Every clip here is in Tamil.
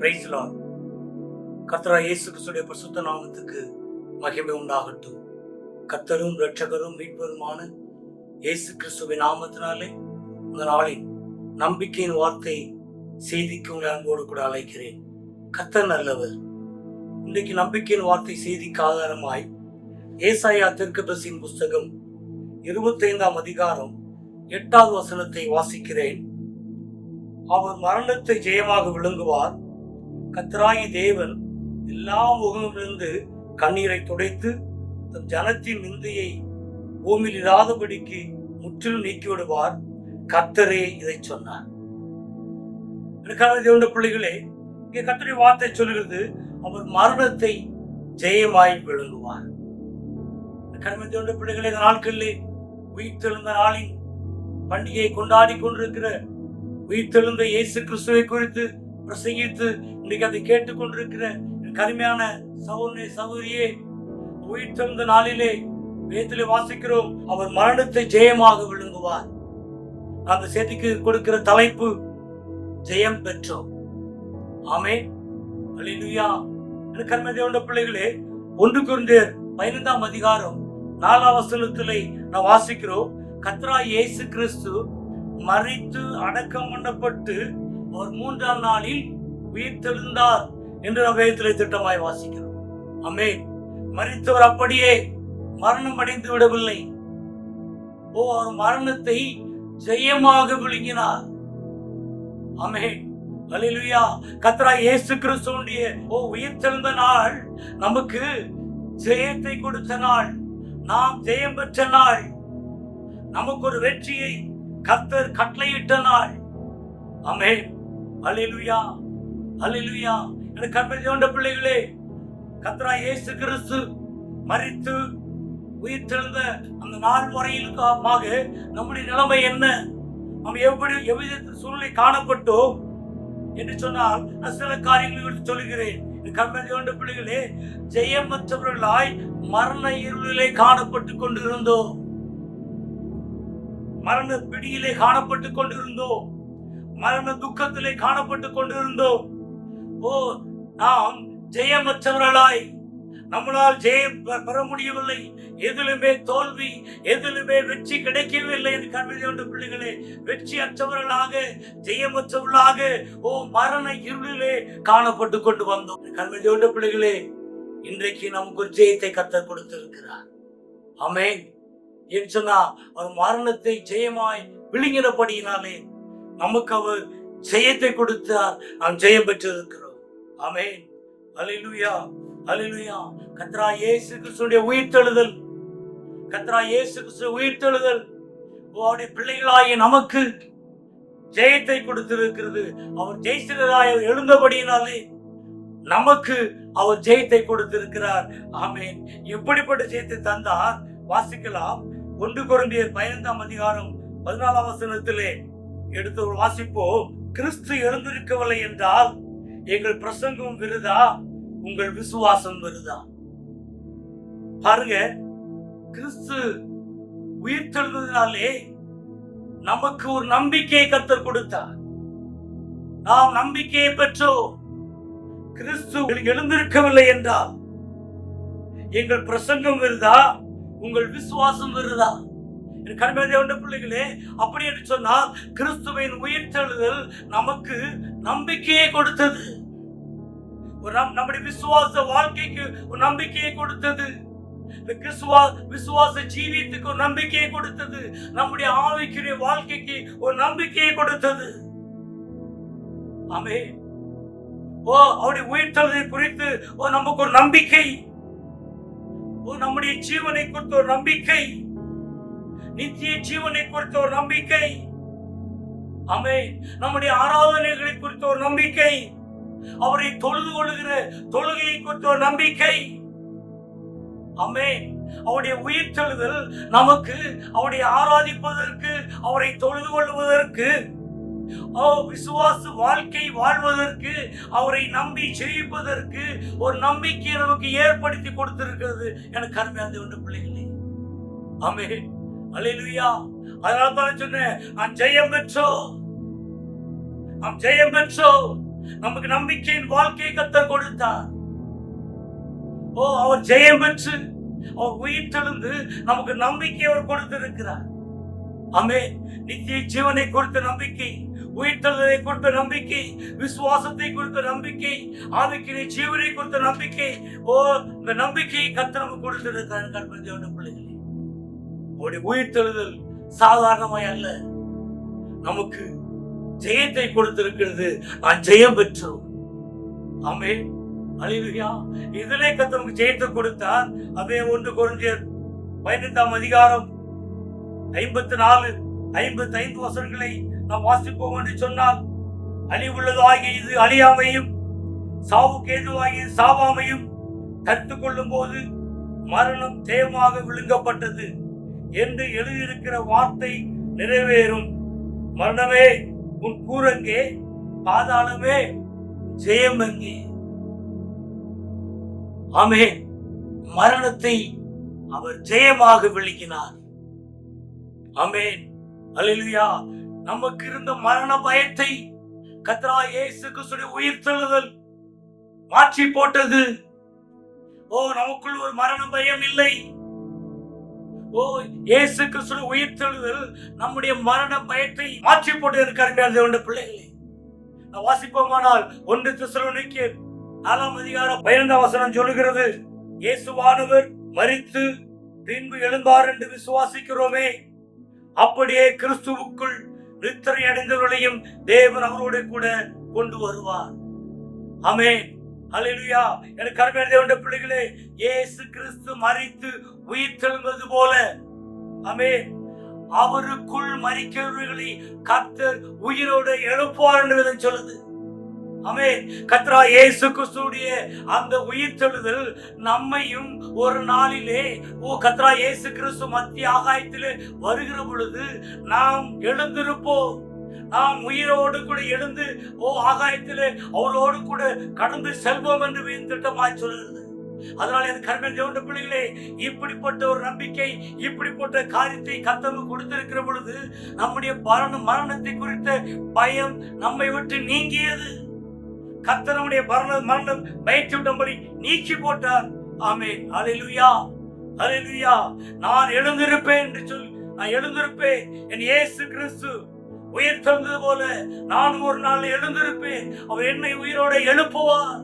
பிரைஸ்லா கத்ரா இயேசு கிறிஸ்துடைய பரிசுத்த நாமத்துக்கு மகிமை உண்டாகட்டும். கத்தரும் ரட்சகரும் மீட்பருமான இயேசு கிறிஸ்துவின் நாமத்தினாலே இந்த நாளின் நம்பிக்கையின் வார்த்தை செய்திக்கு உங்களை அன்போடு கூட அழைக்கிறேன். கத்தர் நல்லவர். இன்றைக்கு நம்பிக்கையின் வார்த்தை செய்திக்கு ஆதாரமாய் ஏசாயா தெற்கதசின் புஸ்தகம் இருபத்தைந்தாம் அதிகாரம் எட்டாவது வசனத்தை வாசிக்கிறேன். அவர் மரணத்தை ஜெயமாக விளங்குவார். கத்ராயி தேவன் எல்லா முகமிருந்து கண்ணீரை துடைத்து தம் ஜனத்தின் நிந்தையை பூமியில் இராதபடிக்கு முற்றிலும் நீக்கிவிடுவார். கத்தரே இதை சொன்னார். எனக்கான தேவனுடைய பிள்ளைகளே இங்கே கத்தரை வார்த்தை சொல்கிறது அவர் மரணத்தை ஜெயமாய் விளங்குவார். கடமை தேவண்ட பிள்ளைகளே இந்த நாட்களிலே உயிர்த்தெழுந்த நாளின் பண்டிகையை கொண்டாடி கொண்டிருக்கிற உயிர்த்தெழுந்த இயேசு கிறிஸ்துவை குறித்து பிரசங்கித்து இன்னைக்கு அதை கேட்டுக்கொண்டிருக்கிற கருமையான கருமையான சௌரியே உயிர் தந்த நாளிலே வேதத்திலே வாசிக்கிறோம் அவர் மரணத்தை ஜெயமாக விழுங்குவார் அந்த செய்திக்கு கொடுக்கிற தலைப்பு ஜெயம் பெற்றோம். ஆமே அழிலுயா எனக்கு கர்ம பிள்ளைகளே ஒன்று குருந்தேர் பதினைந்தாம் அதிகாரம் நாலாம் வசனத்திலே நான் வாசிக்கிறோம் கத்ரா இயேசு கிறிஸ்து மறித்து அடக்கம் பண்ணப்பட்டு அவர் மூன்றாம் நாளில் உயிர்த்தெழுந்தார் என்று நாம் திட்டமாய் வாசிக்கிறோம். அமே மறித்தவர் அப்படியே மரணம் அடைந்து விடவில்லை. ஓ அவர் மரணத்தை ஜெயமாக விழுங்கினார். அமே அலிலுயா கத்ரா இயேசு கிறிஸ்துவுடைய ஓ உயிர் தெழுந்த நாள் நமக்கு ஜெயத்தை கொடுத்த நாள். நாம் ஜெயம் பெற்ற நாள். நமக்கு ஒரு வெற்றியை கத்தர் கட்டளையிட்ட நாள். அமே அலிலுயா அல்லேலூயா எனக்கு கற்பனை பிள்ளைகளே கத்ரா இயேசு கிறிஸ்து மரித்து உயிர் தெழுந்த அந்த நாள் வரையிலுமாக நம்முடைய நிலைமை என்ன? நம்ம எப்படி எவ்வித சூழ்நிலை காணப்பட்டோம்? என்று சொன்னால் சில காரியங்களை சொல்கிறேன் சொல்கிறேன் கற்பனை பிள்ளைகளே ஜெயமற்றவர்களாய் மரண இருளிலே காணப்பட்டு கொண்டிருந்தோம். மரண பிடியிலே காணப்பட்டு கொண்டிருந்தோம். மரண துக்கத்திலே காணப்பட்டு கொண்டிருந்தோம். ஓ நாம் ஜெயமற்றவர்களாய். நம்மளால் ஜெயம் பெற முடியவில்லை. எதிலுமே தோல்வி எதிலுமே வெற்றி கிடைக்கவில்லை என்று கண்மையோண்டு பிள்ளைகளே வெற்றி அற்றவர்களாக ஜெயமற்றவர்களாக ஓ மரண இருளிலே காணப்பட்டு கொண்டு வந்தோம். கண்மையோண்டு பிள்ளைகளே இன்றைக்கு நமக்கு ஒரு ஜெயத்தை கத்தர் கொடுத்திருக்கிறார். அமே என்று சொன்னா அவர் மரணத்தை ஜெயமாய் விழுங்கினபடியினாலே நமக்கு அவர் ஜெயத்தை கொடுத்தார். நாம் ஜெயம் பெற்றிருக்கிறோம். ஆமென். அல்லேலூயா அல்லேலூயா கத்ரா இயேசு கிறிஸ்துடைய உயிர்த்தெழுதல். கத்ரா இயேசு கிறிஸ்து உயிர்த்தெழுதல். ஓ, அவருடைய பிள்ளைகளாகிய நமக்கு ஜெயத்தை கொடுத்திருக்கிறது. அவர் ஜெயிச்சிடராய் எழுந்தபடியினாலே நமக்கு அவர் ஜெயத்தை கொடுத்திருக்கிறார். ஆமேன். எப்படிப்பட்ட ஜெயத்தை தந்தார்? வாசிக்கலாம். ஒன்று குருந்தியர் பதினைந்தாம் அதிகாரம் பதினாலாம் வசனத்திலே எடுத்து வாசிப்போம். கிறிஸ்து எழுந்திருக்கவில்லை என்றால் எங்கள் பிரசங்கம் விருதா? உங்கள் விசுவாசம் விருதா? பாருங்க கிறிஸ்து உயிர் தெழுந்ததினாலே நமக்கு ஒரு நம்பிக்கையை கத்தர் கொடுத்தார். நாம் நம்பிக்கையை பெற்றோம். கிறிஸ்து எழுந்திருக்கவில்லை என்றால் எங்கள் பிரசங்கம் வருதா? உங்கள் விசுவாசம் வருதா? கண்மையான பிள்ளைகளே அப்படி என்று சொன்னால் கிறிஸ்துவின் உயிர்த்தெழுதல் நமக்கு நம்பிக்கையை கொடுத்தது. ஒரு நம்- நம்முடைய விசுவாச வாழ்க்கைக்கு ஒரு நம்பிக்கையை கொடுத்தது. கிறிஸ்துவா விசுவாச ஜீவியத்துக்கு ஒரு நம்பிக்கையை கொடுத்தது. நம்முடைய ஆவிக்குரிய வாழ்க்கைக்கு ஒரு நம்பிக்கையை கொடுத்தது. ஆமே ஓ அவருடைய உயிர்த்தலை குறித்து ஓ நமக்கு ஒரு நம்பிக்கை. ஓ நம்முடைய ஜீவனை குறித்த ஒரு நம்பிக்கை. நித்திய ஜீவனை குறித்த ஒரு நம்பிக்கை. அமை நம்முடைய ஆராதனைகளை குறித்த ஒரு நம்பிக்கை. அவரை தொழுது கொள்ளுகிற தொழுகையை குறித்த ஒரு நம்பிக்கை. அமே அவருடைய உயிர் தெழுதல் நமக்கு அவருடைய ஆராதிப்பதற்கு அவரை தொழுது கொள்வதற்கு ஓ விசுவாச வாழ்க்கை வாழ்வதற்கு அவரை நம்பி ஜெயிப்பதற்கு ஒரு நம்பிக்கையை நமக்கு ஏற்படுத்தி கொடுத்திருக்கிறது. எனக்கு அருமையான ஒன்று பிள்ளைகளே. அமே அல்லேலூயா அதனால தான் சொன்னேன் நான் ஜெயம் பெற்றோம். நாம் ஜெயம் பெற்றோம். நமக்கு நம்பிக்கையின் வாழ்க்கையை கத்த கொடுத்தார். ஓ அவர் ஜெயம் பெற்று அவர் உயிர் தெழுந்து நமக்கு நம்பிக்கை அவர் கொடுத்திருக்கிறார். ஆமே நித்திய ஜீவனை கொடுத்த நம்பிக்கை உயிர்த்தலை கொடுத்த நம்பிக்கை விசுவாசத்தை கொடுத்த நம்பிக்கை ஆவிக்கிற ஜீவனை கொடுத்த நம்பிக்கை. ஓ இந்த நம்பிக்கையை கத்த நமக்கு கொடுத்திருக்கிறார். கல்பதியோட பிள்ளைகள். அவருடைய உயிர்த்தெழுதல் சாதாரணமாய் அல்ல. நமக்கு ஜெயத்தை கொடுத்திருக்கிறது. நான் ஜெயம் பெற்றோம். ஆமே அலிலுயா. இதிலே கத்தனுக்கு ஜெயத்தை கொடுத்தார். அதே ஒன்று குறைஞ்சர் பதினெட்டாம் அதிகாரம் ஐம்பத்தி நாலு ஐம்பத்தி ஐந்து வசனங்களை நாம் வாசிப்போம் என்று சொன்னால் அழிவுள்ளதாகிய இது அழியாமையும் சாவுக்கு ஏதுவாகிய சாவாமையும் கற்றுக் கொள்ளும் போது மரணம் தேயமாக விழுங்கப்பட்டது. என்று எழுதியிருக்கிற வார்த்தை நிறைவேறும். மரணமே உன் கூரங்கே பாதாளமே ஜெயம் அங்கே. ஆமே மரணத்தை அவர் ஜெயமாக விளக்கினார். அமேன் அலிலுயா நமக்கு இருந்த மரண பயத்தை கத்ரா இயேசு கிறிஸ்துடைய உயிர்த்தெழுதல் மாற்றி போட்டது. ஓ நமக்குள் ஒரு மரண பயம் இல்லை. ஓ இயேசு கிறிஸ்துடைய உயிர்த்தெழுதல் நம்முடைய மரண பயத்தை மாற்றி போட்டு இருக்காருங்க தேவண்ட பிள்ளைகளே. நான் வாசிப்போமானால் ஒன்று திசலோனிக்கு நாலாம் அதிகாரம் பதினைந்தாம் வசனம் சொல்லுகிறது இயேசுவானவர் மரித்து பின்பு எழுந்தார் என்று விசுவாசிக்கிறோமே. அப்படியே கிறிஸ்துவுக்குள் நித்திரை அடைந்தவர்களையும் தேவன் அவரோட கூட கொண்டு வருவார். அமேன் அல்லேலூயா எனக்கு அருமையான தேவனுடைய பிள்ளைகளே இயேசு கிறிஸ்து மறித்து உயிர் தெழுந்தது போல. அமே அவருக்குள் மறிக்கிறவர்களை கர்த்தர் உயிரோடு எழுப்புவார் என்று சொல்லுது. அமே கத்ரா இயேசு கிறிஸ்துடைய அந்த உயிர் தெழுதல் நம்மையும் ஒரு நாளிலே ஓ கத்ரா இயேசு கிறிஸ்து மத்திய ஆகாயத்திலே வருகிற பொழுது நாம் எழுந்திருப்போம். நாம் உயிரோடு கூட எழுந்து ஓ ஆகாயத்திலே அவரோடு கூட கடந்து செல்வோம் என்று வேதம் திட்டமாய் சொல்லுகிறது. அதனால எனக்கு கர்மன் தேவண்ட பிள்ளைகளே இப்படிப்பட்ட ஒரு நம்பிக்கை இப்படிப்பட்ட காரியத்தை கத்தவு கொடுத்திருக்கிற பொழுது நம்முடைய பரண மரணத்தை குறித்த பயம் நம்மை விட்டு நீங்கியது. கத்தனுடைய நம்முடைய மரண மரணம் பயிற்சி விட்டபடி நீக்கி போட்டார். ஆமென். அலையிலுயா அலையிலுயா நான் எழுந்திருப்பேன் என்று சொல் நான் எழுந்திருப்பேன். என் ஏசு கிறிஸ்து உயிர் தந்தது போல நான் ஒரு நாள் எழுந்திருப்பேன். அவர் என்னை உயிரோட எழுப்புவார்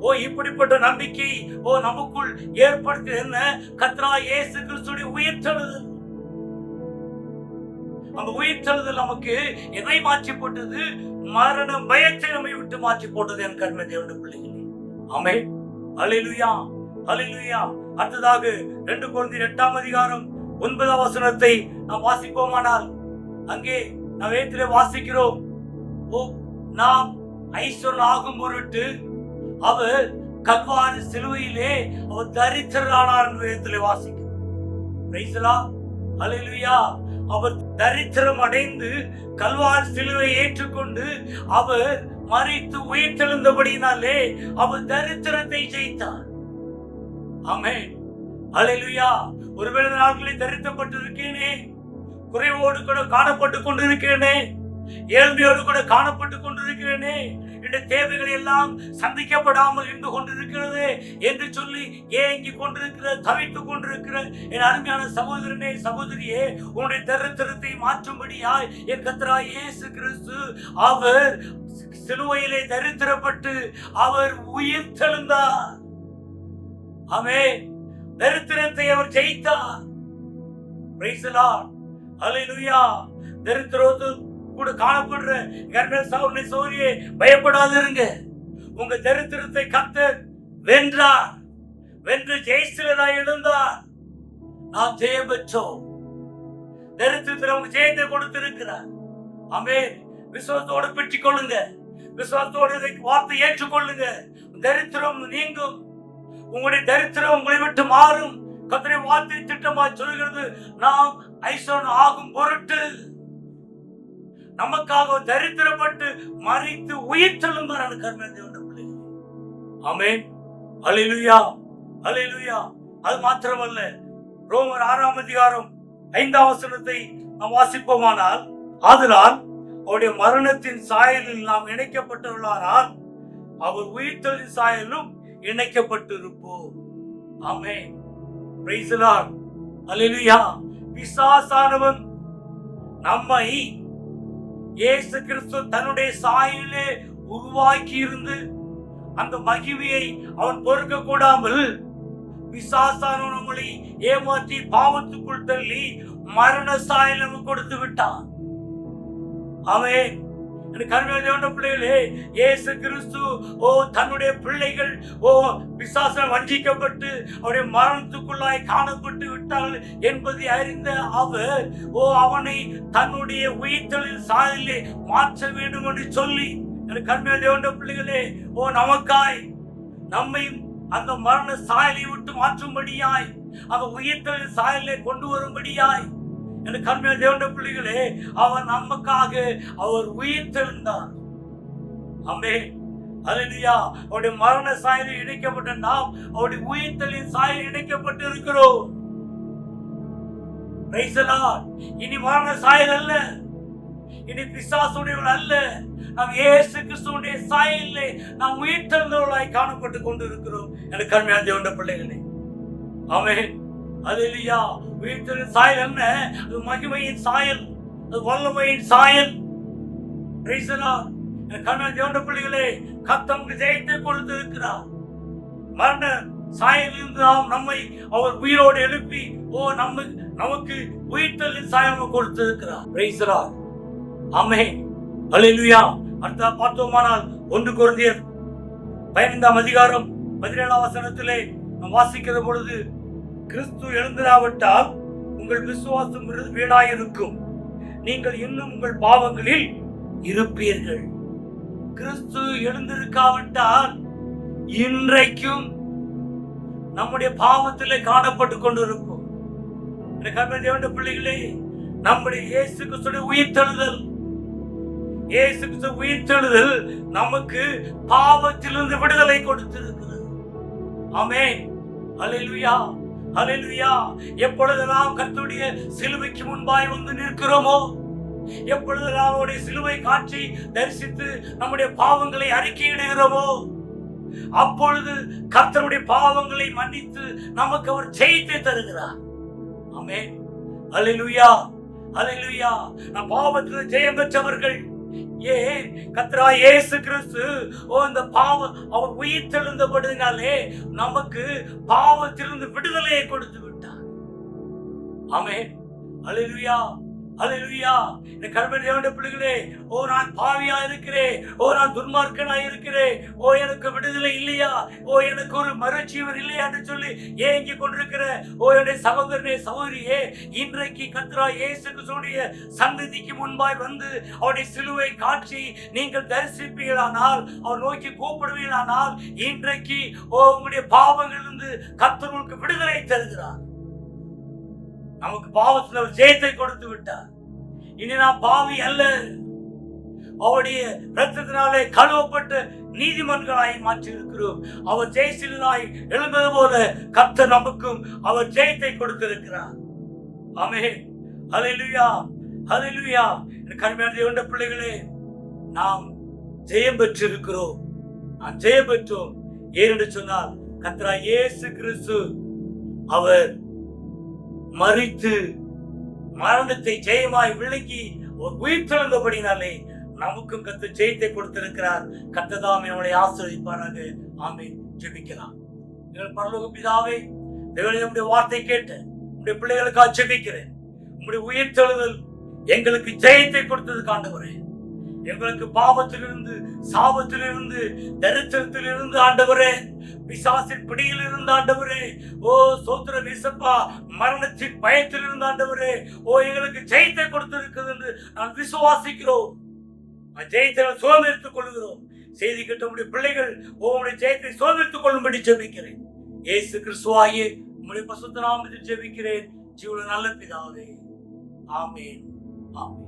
ஓ இப்படிப்பட்ட நம்பிக்கை ஓ நமக்குள் ஏற்படுத்தி என்ன? கத்ரா ஏசு கிறிஸ்துடைய உயிர்த்தெழுதல் அந்த உயிர்த்தெழுதல் நமக்கு எதை மாற்றி போட்டது? மரண பயத்தை நம்மை விட்டு மாற்றி போட்டது என் கண்மை தேவனுடைய பிள்ளைகளே. ஆமே அலிலுயா அலிலுயா அடுத்ததாக ரெண்டு குழந்தை எட்டாம் அதிகாரம் ஒன்பதாம் வசனத்தை நாம் வாசிப்போமானால் அங்கே நாம் வேத்திலே வாசிக்கிறோம். ஓ நாம் ஐஸ்வரன் ஆகும் பொருட்டு அவர் கல்வாறு சிலுவையிலே அவர் தரித்திரரானார் என்று வேதத்திலே வாசிக்கிறோம். Praise அவர் தரித்திரம் அடைந்து கல்வார் சிலுவை ஏற்றுக்கொண்டு அவர் மறித்து உயிர் தெழுந்தபடினாலே அவர் தரித்திரத்தை ஜெயித்தார். ஆமே அலையிலுயா ஒருவேளை நாட்களில் தரித்தப்பட்டிருக்கேனே குறைவோடு கூட காணப்பட்டு கொண்டிருக்கிறேனே. ஏழ்மையோடு கூட காணப்பட்டு கொண்டிருக்கிறேனே. என்ற தேவைகள் எல்லாம் சந்திக்கப்படாமல் இருந்து கொண்டிருக்கிறது என்று சொல்லி ஏங்கி கொண்டிருக்கிற தவித்துக் கொண்டிருக்கிற என் அருமையான சகோதரனே சகோதரியே உன்னுடைய தரித்திரத்தை மாற்றும்படியாய் என் கத்தரா இயேசு கிறிஸ்து அவர் சிலுவையிலே தரித்திரப்பட்டு அவர் உயிர் தெழுந்தார். அவே தரித்திரத்தை அவர் ஜெயித்தார். பிரைசலான் the Lord. கூட காணப்படுற கர்மேல் சௌர்ணி சௌரியே பயப்படாதிருங்க. உங்க தரித்திரத்தை கத்த வென்றார். வென்று ஜெயிச்சிலராய் எழுந்தார். நாம் ஜெய பெற்றோம் தரித்திரத்தில் உங்க ஜெயத்தை கொடுத்திருக்கிறார். அமே விசுவாசத்தோடு பெற்றுக் கொள்ளுங்க விசுவாசத்தோடு இதை வார்த்தை ஏற்றுக்கொள்ளுங்க. தரித்திரம் நீங்கும். உங்களுடைய தரித்திரம் உங்களை விட்டு மாறும். கத்திரி வார்த்தை திட்டமா சொல்கிறது நாம் ஐசோன் ஆகும் பொருட்டு நமக்காக தரித்திரப்பட்டு மறித்து உயிர் தெழுந்தார் கர்ம தேவனுடைய அலிலுயா ஆமென். அது மாத்திரமல்ல. ரோமர் ஆறாம் அதிகாரம் ஐந்தாம் வசனத்தை நாம் வாசிப்போமானால் ஆதலால் அவருடைய மரணத்தின் சாயலில் நாம் இணைக்கப்பட்டுள்ளாரால் அவர் உயிர்த்தலின் சாயலும் இணைக்கப்பட்டிருப்போம். அமேன் பிசாசானவன் நம்மை இயேசு கிறிஸ்து தன்னுடைய சாயலிலே உருவாக்கி இருந்து அந்த மகிமையை அவன் பொறுக்க கூடாமல் பிசாசானவன் நம்மளை ஏமாற்றி பாவத்துக்குள் தள்ளி மரண சாயல் கொடுத்து விட்டான். அவன் கருமையான பிள்ளைகளே இயேசு கிறிஸ்து ஓ தன்னுடைய பிள்ளைகள் ஓ பிசாசம் வஞ்சிக்கப்பட்டு அவருடைய மரணத்துக்குள்ளாய் காணப்பட்டு விட்டார்கள் என்பதை அறிந்த அவர் ஓ அவனை தன்னுடைய உயிர்த்தலில் சாதிலே மாற்ற வேண்டும் என்று சொல்லி எனக்கு கருமையான பிள்ளைகளே ஓ நமக்காய் நம்மை அந்த மரண சாயலை விட்டு மாற்றும்படியாய் அந்த உயிர்த்தலின் சாயலை கொண்டு வரும்படியாய் எனக்கு கருமையான தேவனுடைய பிள்ளைகளே அவர் நமக்காக அவர் உயிர் தெழுந்தார். அமே அல்லேலூயா. அவருடைய மரண சாயலில் இணைக்கப்பட்ட நாம் அவருடைய உயிர்த்தலின் சாயலில் இணைக்கப்பட்டு இருக்கிறோம் இனி மரண சாயல் அல்ல. இனி பிசாசுடையவள் அல்ல. நாம் இயேசு கிறிஸ்துடைய சாயலிலே நாம் உயிர் தெழுந்தவர்களாய் காணப்பட்டு கொண்டு இருக்கிறோம் எனக்கு கண்மையான தேவண்ட பிள்ளைகளே ஆமென் அல்லேலூயா சாயல் என்ன? அது மகிமையின் சாயல். அது வல்லமையின் சாயல். கண்ணன் தேவண்ட பிள்ளைகளே கத்தம் ஜெயத்தை கொடுத்து இருக்கிறார் மரண சாயலிருந்து நாம் நம்மை அவர் உயிரோடு எழுப்பி ஓ நம்ம நமக்கு உயிர்த்தலின் சாயம் கொடுத்து இருக்கிறார் ரைசரா அம்மே Lord. அடுத்த பார்த்தோமானால் ஒன்று குழந்தையர் பதினைந்தாம் அதிகாரம் பதினேழாம் வசனத்திலே நாம் வாசிக்கிற பொழுது கிறிஸ்து எழுந்திராவிட்டால் உங்கள் விசுவாசம் வீணாயிருக்கும். நீங்கள் இன்னும் உங்கள் பாவங்களில் இருப்பீர்கள். கிறிஸ்து எழுந்திருக்காவிட்டால் இன்றைக்கும் நம்முடைய பாவத்தில் காணப்பட்டு கொண்டிருப்போம். எனக்கு பிள்ளைகளே நம்முடைய இயேசு கிறிஸ்துடைய உயிர்த்தெழுதல். இயேசு கிறிஸ்து உயிர்த்தெழுதல் நமக்கு பாவத்திலிருந்து விடுதலை கொடுத்திருக்கிறது. ஆமென். அல்லேலூயா அல்லேலூயா எப்பொழுதெல்லாம் கத்துடைய சிலுவைக்கு முன்பாய் வந்து நிற்கிறோமோ எப்பொழுதெல்லாம் அவருடைய சிலுவை காட்சி தரிசித்து நம்முடைய பாவங்களை அறிக்கையிடுகிறோமோ அப்பொழுது கர்த்தருடைய பாவங்களை மன்னித்து நமக்கு அவர் ஜெயித்தை தருகிறார். ஆமே அல்லேலூயா அல்லேலூயா நான் பாவத்தில் ஜெயம் பெற்றவர்கள். ஏன்? கத்ரா இயேசு கிறிஸ்து ஓ இந்த பாவ அவர் உயிர் தெழுந்தபடினாலே நமக்கு பாவத்திலிருந்து விடுதலையை கொடுத்து விட்டார். ஆமே அல்லேலூயா அலுவியா இந்த கர்ம தேவனுடைய பிள்ளைகளே ஓ நான் பாவியா இருக்கிறேன் ஓ நான் துன்மார்க்கனா இருக்கிறேன் ஓ எனக்கு விடுதலை இல்லையா? ஓ எனக்கு ஒரு மறுஜீவன் இல்லையா என்று சொல்லி ஏங்கி கொண்டிருக்கிற ஓ என்னுடைய சகோதரனே சகோதரியே இன்றைக்கு கத்ரா இயேசு சொல்லிய சந்ததிக்கு முன்பாய் வந்து அவருடைய சிலுவை காட்சி நீங்கள் தரிசிப்பீர்களானால் அவர் நோக்கி கூப்பிடுவீர்களானால் இன்றைக்கு ஓ உங்களுடைய பாவங்களிலிருந்து கத்தர்களுக்கு விடுதலை தருகிறார். நமக்கு பாவத்தில் ஒரு ஜெயத்தை கொடுத்து விட்டார். இனி நான் பாவி அல்ல. அவருடைய ரத்தத்தினாலே கழுவப்பட்டு நீதிமன்களாய் மாற்றி இருக்கிறோம் அவர் ஜெயசிலாய் எழுந்தது போல கத்த நமக்கும் அவர் ஜெயத்தை கொடுத்திருக்கிறார். ஆமே ஹalleluya. ஹalleluya. என் கருமையான தேவண்ட பிள்ளைகளே நாம் ஜெயம் பெற்றிருக்கிறோம். நாம் ஜெயம் பெற்றோம். ஏனென்று சொன்னால் கத்ரா இயேசு கிறிஸ்து அவர் மறித்து மரணத்தை ஜெயமாய் விளங்கி ஒரு உயிர் திறந்தபடினாலே நமக்கும் கத்து ஜெயத்தை கொடுத்திருக்கிறார். கத்ததாம் என்னுடைய ஆசிரியப்பாராக ஆமே ஜெபிக்கலாம். எங்கள் பரலோக பிதாவே தேவனே நம்முடைய வார்த்தை கேட்டு உடைய பிள்ளைகளுக்காக ஜெபிக்கிறேன். உங்களுடைய உயிர் தெழுதல் எங்களுக்கு ஜெயத்தை கொடுத்தது காண்டவரே. எங்களுக்கு பாவத்திலிருந்து சாபத்திலிருந்து தரித்திரத்திலிருந்து ஆண்டவரே பிசாசின் பிடியில் இருந்து ஆண்டவரே ஓ சோத்திர விசப்பா மரணத்தின் பயத்தில் இருந்து ஆண்டவரே ஓ எங்களுக்கு ஜெயத்தை கொடுத்திருக்கிறது என்று நான் விசுவாசிக்கிறோம். ஜெயத்தை நான் சுதந்திரித்துக் கொள்கிறோம் செய்தி கேட்ட பிள்ளைகள் ஓ ஜெயத்தை சுதந்திரித்துக் கொள்ளும்படி ஜெபிக்கிறேன். இயேசு கிறிஸ்துவாயே உங்களுடைய பசுத்த நாமத்தில் ஜெபிக்கிறேன். ஜீவன நல்ல பிதாவே. ஆமேன். ஆமேன்.